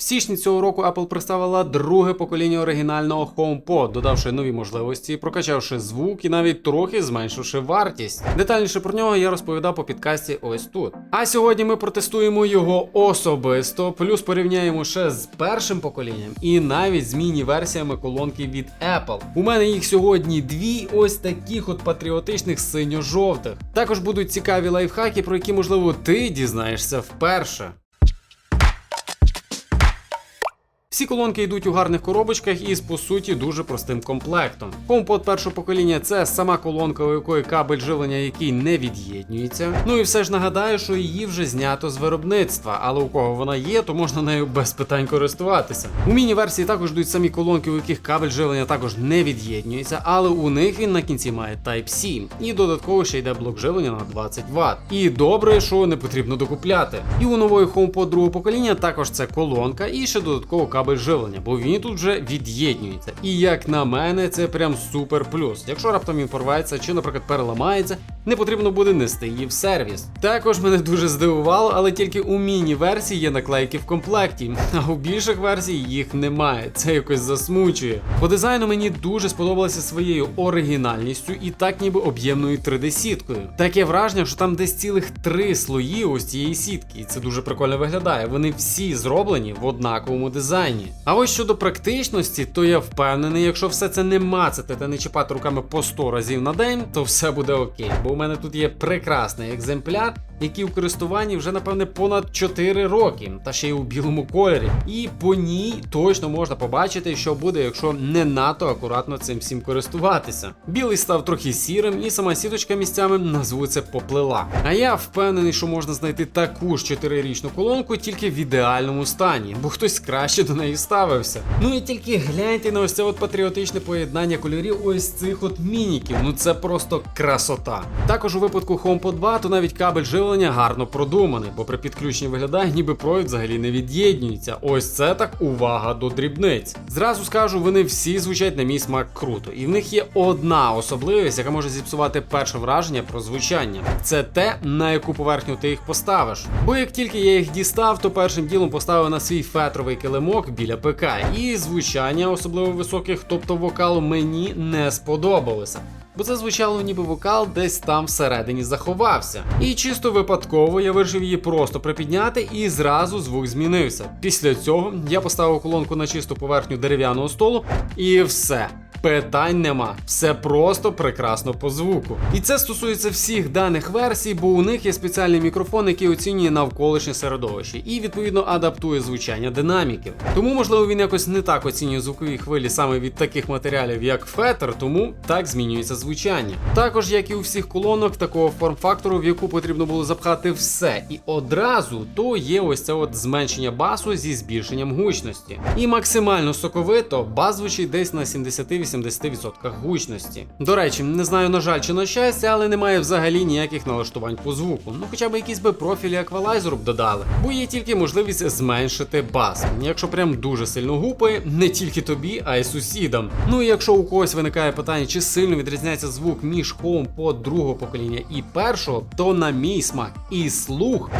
В січні цього року Apple представила друге покоління оригінального HomePod, додавши нові можливості, прокачавши звук і навіть трохи зменшивши вартість. Детальніше про нього я розповідав по підкасті ось тут. А сьогодні ми протестуємо його особисто, плюс порівняємо ще з першим поколінням і навіть з міні-версіями колонки від Apple. У мене їх сьогодні дві, ось таких от патріотичних синьо-жовтих. Також будуть цікаві лайфхаки, про які можливо ти дізнаєшся вперше. Всі колонки йдуть у гарних коробочках і з по суті дуже простим комплектом. HomePod першого покоління це сама колонка, у якої кабель живлення, який не від'єднюється. Ну і все ж нагадаю, що її вже знято з виробництва, але у кого вона є, то можна нею без питань користуватися. У міні-версії також йдуть самі колонки, у яких кабель живлення також не від'єднюється, але у них він на кінці має Type-C. І додатково ще йде блок живлення на 20 Вт. І добре, що не потрібно докупляти. І у нової HomePod другого покоління також це колонка і ще додатково кабель живлення, бо він тут вже від'єднюється. І як на мене, це прям супер плюс. Якщо раптом він порветься чи, наприклад, переламається, не потрібно буде нести її в сервіс. Також мене дуже здивувало, але тільки у міні-версії є наклейки в комплекті, а у більших версій їх немає. Це якось засмучує. По дизайну мені дуже сподобалося своєю оригінальністю і так ніби об'ємною 3D-сіткою. Таке враження, що там десь цілих три слої ось цієї сітки, і це дуже прикольно виглядає. Вони всі зроблені в однаковому дизайні. А ось щодо практичності, то я впевнений, якщо все це не мацати та не чіпати руками по 100 разів на день, то все буде окей. Бо у мене тут є прекрасний екземпляр, який у користуванні вже напевне понад 4 роки, та ще й у білому кольорі. І по ній точно можна побачити, що буде, якщо не надто акуратно цим всім користуватися. Білий став трохи сірим, і сама сіточка місцями назву це поплила. А я впевнений, що можна знайти таку ж 4-річну колонку тільки в ідеальному стані, бо хтось краще до неї ставився. Ну і тільки гляньте на ось це от патріотичне поєднання кольорів ось цих от мініків. Ну це просто красота. Також у випадку HomePod 2, то навіть кабель живлення гарно продуманий, бо при підключенні виглядає, ніби провід взагалі не від'єднюється. Ось це так увага до дрібниць. Зразу скажу, вони всі звучать на мій смак круто, і в них є одна особливість, яка може зіпсувати перше враження про звучання. Це те, на яку поверхню ти їх поставиш. Бо як тільки я їх дістав, то першим ділом поставив на свій фетровий килимок біля ПК, і звучання, особливо високих, тобто вокалу, мені не сподобалося. Бо це звучало ніби вокал десь там всередині заховався. І чисто випадково я вирішив її просто припідняти, і зразу звук змінився. Після цього я поставив колонку на чисту поверхню дерев'яного столу, і все. Питань нема, все просто прекрасно по звуку. І це стосується всіх даних версій, бо у них є спеціальний мікрофон, який оцінює навколишнє середовище і відповідно адаптує звучання динаміків. Тому, можливо, він якось не так оцінює звукові хвилі саме від таких матеріалів, як фетр, тому так змінюється звучання. Також, як і у всіх колонок, такого форм-фактору, в яку потрібно було запхати все, і одразу то є ось це от зменшення басу зі збільшенням гучності. І максимально соковито бас звучить десь на 70-80% гучності. До речі, не знаю на жаль чи на щастя, але немає взагалі ніяких налаштувань по звуку. Ну хоча б якісь би профілі еквалайзеру б додали, бо є тільки можливість зменшити бас. Якщо прям дуже сильно гупає, не тільки тобі, а й сусідам. Ну і якщо у когось виникає питання, чи сильно відрізняється звук між HomePod другого покоління і першого, то на мій смак і слух.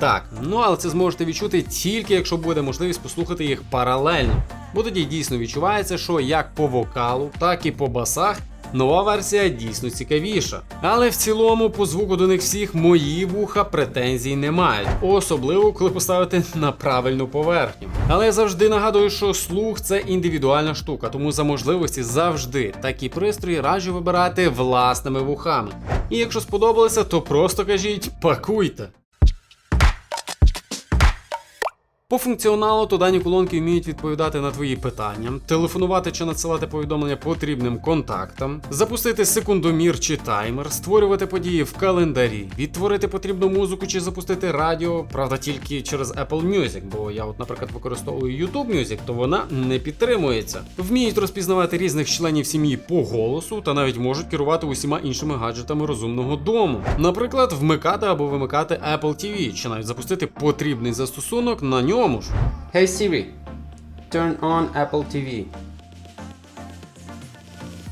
Так, ну але це зможете відчути тільки якщо буде можливість послухати їх паралельно. Бо тоді дійсно відчувається, що як по вокалу, так і по басах нова версія дійсно цікавіша. Але в цілому по звуку до них всіх мої вуха претензій не мають, особливо коли поставити на правильну поверхню. Але я завжди нагадую, що слух це індивідуальна штука, тому за можливості завжди такі пристрої раджу вибирати власними вухами. І якщо сподобалося, то просто кажіть пакуйте. По функціоналу то дані колонки вміють відповідати на твої питання, телефонувати чи надсилати повідомлення потрібним контактам, запустити секундомір чи таймер, створювати події в календарі, відтворити потрібну музику чи запустити радіо, правда, тільки через Apple Music, бо я, от, наприклад, використовую YouTube Music, то вона не підтримується. Вміють розпізнавати різних членів сім'ї по голосу та навіть можуть керувати усіма іншими гаджетами розумного дому. Наприклад, вмикати або вимикати Apple TV, чи навіть запустити потрібний застосунок на ньому ж. Hey Siri, turn on Apple TV.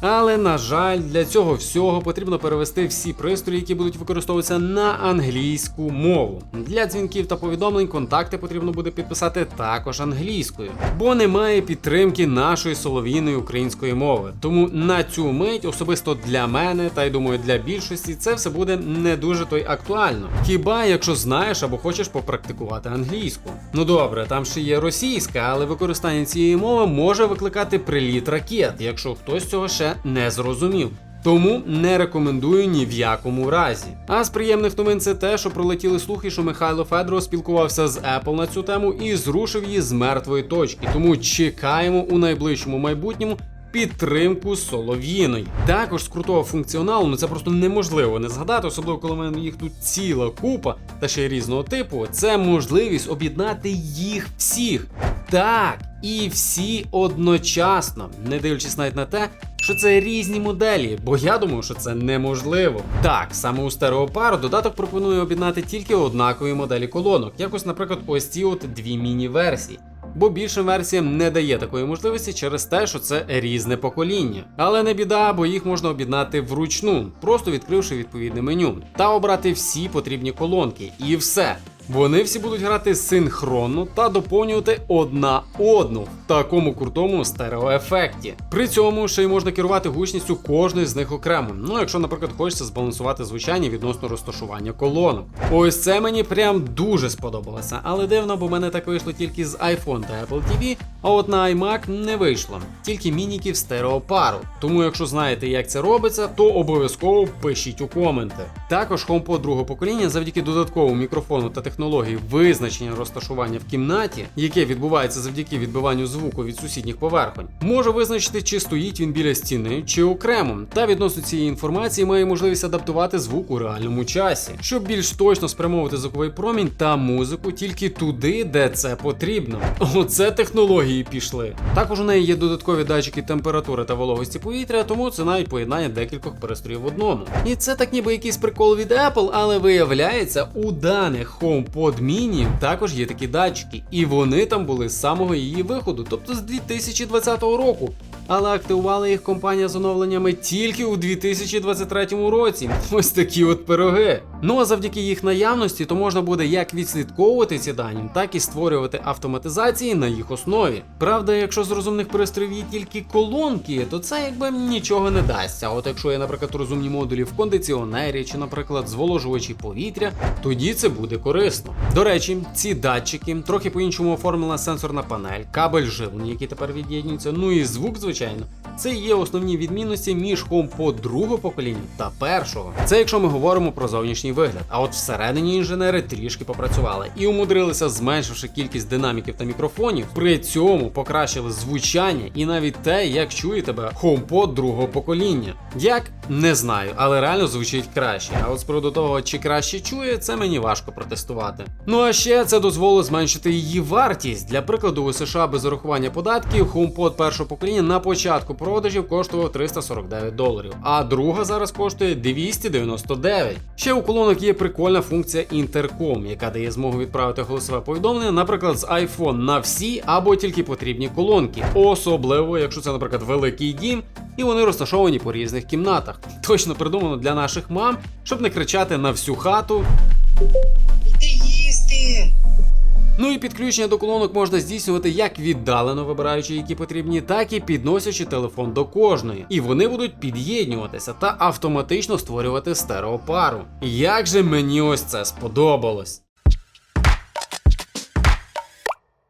Але на жаль, для цього всього потрібно перевести всі пристрої, які будуть використовуватися на англійську мову. Для дзвінків та повідомлень контакти потрібно буде підписати також англійською, бо немає підтримки нашої солов'їної української мови. Тому на цю мить особисто для мене, та й думаю, для більшості це все буде не дуже то й актуально. Хіба якщо знаєш або хочеш попрактикувати англійську? Ну добре, там ще є російська, але використання цієї мови може викликати приліт ракет, якщо хтось цього ще не зрозумів. Тому не рекомендую ні в якому разі. А з приємних новин це те, що пролетіли слухи, що Михайло Федоров спілкувався з Apple на цю тему і зрушив її з мертвої точки. Тому чекаємо у найближчому майбутньому. Підтримку солов'їної. Також з крутого функціоналу, ну це просто неможливо не згадати, особливо коли в мене їх тут ціла купа та ще й різного типу. Це можливість об'єднати їх всіх. Так, і всі одночасно, не дивлячись навіть на те, що це різні моделі, бо я думав, що це неможливо. Так, саме у стереопару додаток пропонує об'єднати тільки однакові моделі колонок, якось, наприклад, ось ці от дві міні-версії. Бо більшим версіям не дає такої можливості через те, що це різне покоління. Але не біда, бо їх можна об'єднати вручну, просто відкривши відповідне меню, та обрати всі потрібні колонки. І все. Вони всі будуть грати синхронно та доповнювати одна одну в такому крутому стереоефекті. При цьому ще й можна керувати гучністю кожної з них окремо. Ну, якщо, наприклад, хочеться збалансувати звучання відносно розташування колонок. Ось це мені прям дуже сподобалося, але дивно, бо мене так вийшло тільки з iPhone та Apple TV, а от на iMac не вийшло, тільки мініків стереопару. Тому, якщо знаєте, як це робиться, то обов'язково пишіть у коменти. Також HomePod другого покоління завдяки додатковому мікрофону та технології визначення розташування в кімнаті, яке відбувається завдяки відбиванню звуку від сусідніх поверхонь, може визначити, чи стоїть він біля стіни, чи окремо. Та відносно цієї інформації має можливість адаптувати звук у реальному часі, щоб більш точно спрямовувати звуковий промінь та музику тільки туди, де це потрібно. Оце технології пішли. Також у неї є додаткові датчики температури та вологості повітря, тому це навіть поєднання декількох пристроїв в одному. І це так ніби якийсь прикол від Apple, але виявляється, у даних HomePod Mini також є такі датчики, і вони там були з самого її виходу, тобто з 2020 року. Але активувала їх компанія з оновленнями тільки у 2023 році. Ось такі от пироги. Ну а завдяки їх наявності, то можна буде як відслідковувати ці дані, так і створювати автоматизації на їх основі. Правда, якщо з розумних пристроїв є тільки колонки, то це якби нічого не дасть. А от якщо є, наприклад, розумні модулі в кондиціонері чи, наприклад, зволожувачі повітря, тоді це буде корисно. До речі, ці датчики трохи по-іншому оформлена сенсорна панель, кабель живлення, який тепер від'єднується, ну і звук, звичайно. Це є основні відмінності між HomePod другого покоління та першого. Це якщо ми говоримо про зовнішній вигляд. А от всередині інженери трішки попрацювали і умудрилися, зменшивши кількість динаміків та мікрофонів, при цьому покращили звучання і навіть те, як чує тебе HomePod другого покоління. Як не знаю, але реально звучить краще. А от з приводу того, чи краще чує, це мені важко протестувати. Ну а ще це дозволило зменшити її вартість. Для прикладу, у США без урахування податків HomePod першого покоління на початку продажів коштував 349 доларів, а друга зараз коштує 299. Ще у колонок є прикольна функція інтерком, яка дає змогу відправити голосове повідомлення, наприклад, з iPhone на всі або тільки потрібні колонки, особливо якщо це, наприклад, великий дім. І вони розташовані по різних кімнатах. Точно придумано для наших мам, щоб не кричати на всю хату. Ну і підключення до колонок можна здійснювати як віддалено вибираючи, які потрібні, так і підносячи телефон до кожної. І вони будуть під'єднюватися та автоматично створювати стереопару. Як же мені ось це сподобалось!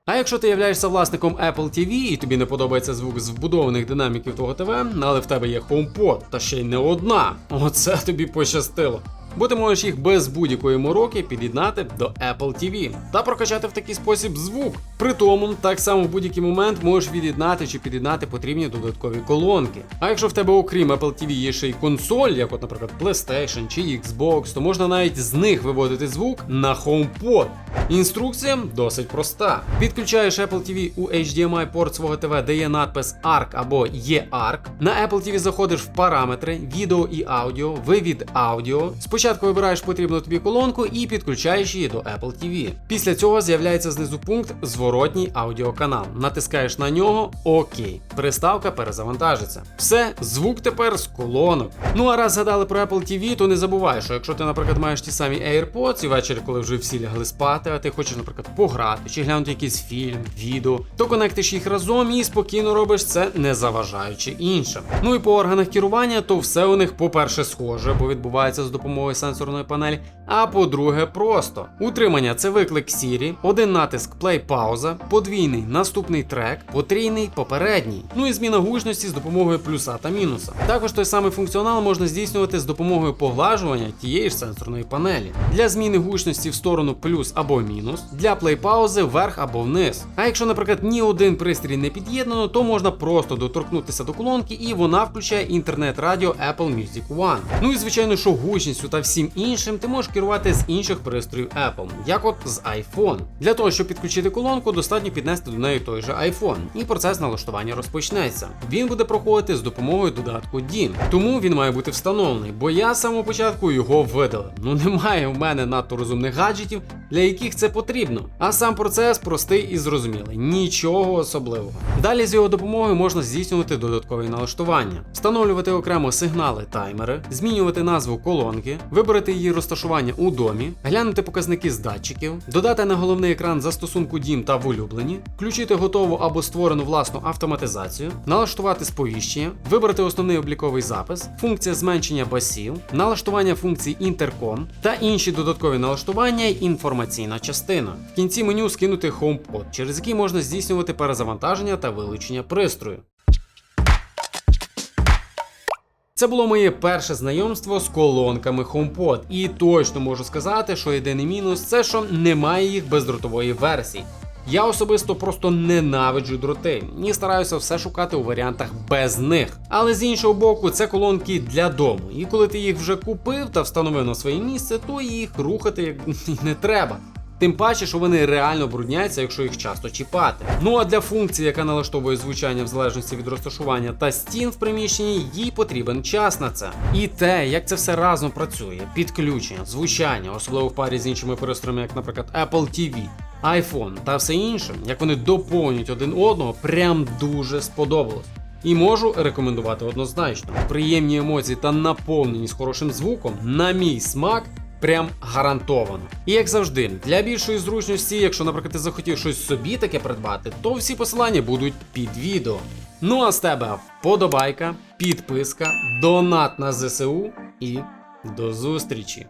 А якщо ти являєшся власником Apple TV і тобі не подобається звук з вбудованих динаміків твого ТВ, але в тебе є HomePod, та ще й не одна, оце тобі пощастило. Бо ти можеш їх без будь-якої мороки під'єднати до Apple TV та прокачати в такий спосіб звук. При тому, так само в будь-який момент можеш від'єднати чи під'єднати потрібні додаткові колонки. А якщо в тебе, окрім Apple TV, є ще й консоль, як от, наприклад, PlayStation чи Xbox, то можна навіть з них виводити звук на HomePod. Інструкція досить проста. Підключаєш Apple TV у HDMI порт свого ТВ, де є надпис ARC або EARC. На Apple TV заходиш в параметри, відео і аудіо, вивід аудіо. Спочатку Спочатку вибираєш потрібну тобі колонку і підключаєш її до Apple TV. Після цього з'являється знизу пункт Зворотній аудіоканал. Натискаєш на нього ОК. Приставка перезавантажиться. Все, звук тепер з колонок. Ну а раз згадали про Apple TV, то не забувай, що якщо ти, наприклад, маєш ті самі AirPods і ввечері, коли вже всі лягли спати, а ти хочеш, наприклад, пограти чи глянути якийсь фільм, відео, то конектиш їх разом і спокійно робиш це, не заважаючи іншим. Ну і по органах керування, то все у них, по-перше, схоже, бо відбувається з допомогою сенсорної панелі. А по-друге, просто утримання це виклик Siri, один натиск play пауза, подвійний наступний трек, потрійний попередній. Ну і зміна гучності з допомогою плюса та мінуса. Також той самий функціонал можна здійснювати з допомогою поглажування тієї ж сенсорної панелі. Для зміни гучності в сторону плюс або мінус, для play паузи вверх або вниз. А якщо, наприклад, ні один пристрій не під'єднано, то можна просто доторкнутися до колонки і вона включає інтернет-радіо Apple Music One. Ну і звичайно, що гучністю та всім іншим ти можеш керувати з інших пристроїв Apple, як от з iPhone. Для того, щоб підключити колонку, достатньо піднести до неї той же iPhone, і процес налаштування розпочнеться. Він буде проходити з допомогою додатку DIN. Тому він має бути встановлений, бо я з самого початку його видалив. Ну немає в мене надто розумних гаджетів, для яких це потрібно. А сам процес простий і зрозумілий, нічого особливого. Далі з його допомогою можна здійснювати додаткові налаштування, встановлювати окремо сигнали таймери, змінювати назву колонки, вибрати її розташування у домі, глянути показники з датчиків, додати на головний екран застосунку Дім та в улюблені, включити готову або створену власну автоматизацію, налаштувати сповіщення, вибрати основний обліковий запис, функція зменшення басів, налаштування функцій інтерком та інші додаткові налаштування і інформаційна частина. В кінці меню скинути HomePod, через який можна здійснювати перезавантаження та вилучення пристрою. Це було моє перше знайомство з колонками HomePod, і точно можу сказати, що єдиний мінус це що немає їх бездротової версії. Я особисто просто ненавиджу дроти і стараюся все шукати у варіантах без них. Але з іншого боку, це колонки для дому. І коли ти їх вже купив та встановив на своє місце, то їх рухати як не треба. Тим паче, що вони реально брудняться, якщо їх часто чіпати. Ну а для функції, яка налаштовує звучання в залежності від розташування та стін в приміщенні, їй потрібен час на це. І те, як це все разом працює, підключення, звучання, особливо в парі з іншими пристроями, як, наприклад, Apple TV, iPhone та все інше, як вони доповнюють один одного, прям дуже сподобалось. І можу рекомендувати однозначно. Приємні емоції та наповненість хорошим звуком, на мій смак, прям гарантовано. І як завжди, для більшої зручності, якщо, наприклад, ти захотів щось собі таке придбати, то всі посилання будуть під відео. Ну а з тебе вподобайка, підписка, донат на ЗСУ і до зустрічі!